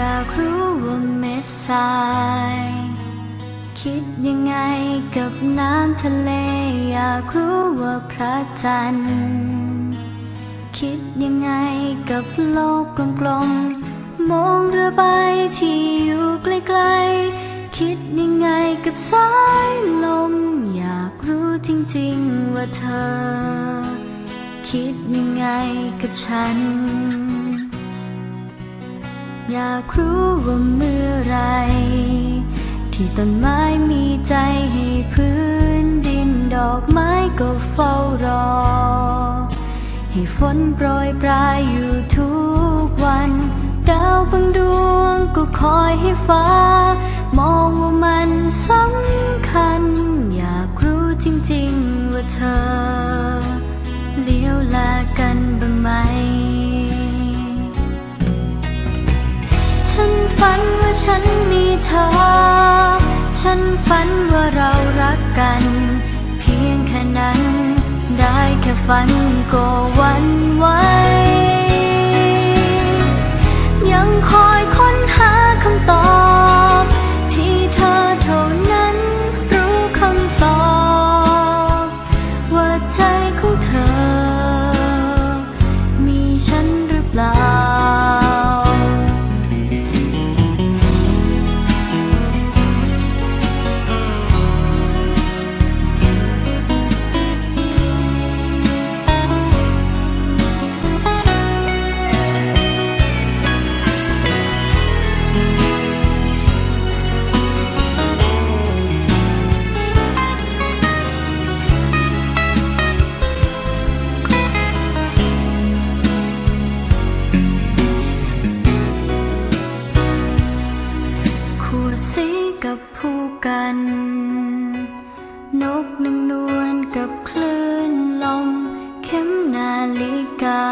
อยากรู้ว่าเม็ดทราย คิดยังไงกับน้ำทะเล อยากรู้ว่าพระจันทร์คิดยังไงกับโลกกลมๆมองเรือใบที่อยู่ไกลๆคิดยังไงกับสายลม อยากรู้จริงๆว่าเธอ คิดยังไงกับฉัน อยากรู้ว่าเมื่อไร ที่ต้นไม้มีใจให้พื้นดินดอกไม้ก็เฝ้ารอ ให้ฝนโปรยปลายอยู่ทุกวัน ดาวบางดวงก็คอยให้ฟ้า มองว่ามันสำคัญ อยากรู้จริงๆว่าเธอ ฉันมีเธอ ฉันฝันว่าเรารักกัน เพียงแค่นั้น ได้แค่ฝันก็วัน กับผู้กัน นกหนึ่งนวลกับคลื่นลม เข็มนาฬิกา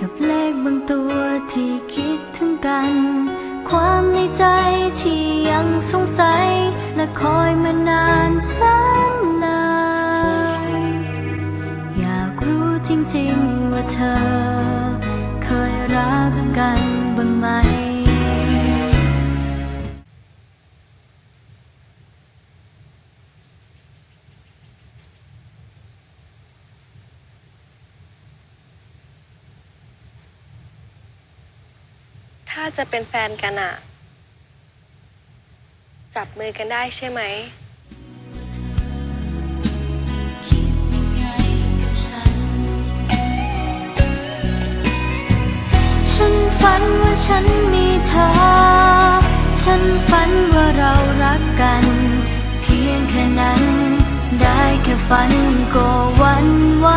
กับเลขบางตัวที่คิดถึงกัน ความในใจที่ยังสงสัย และคอยมานานแสนนาน อยากรู้จริงๆว่าเธอ เคยรักกันบ้างไหม จะเป็นแฟนกันอะจับมือกันได้ใช่ไหมฉันฉันฝันว่าฉันมีเธอ ฉันฝันว่าเรารักกัน เพียงแค่นั้น ได้แค่ฝันก็หวันไหว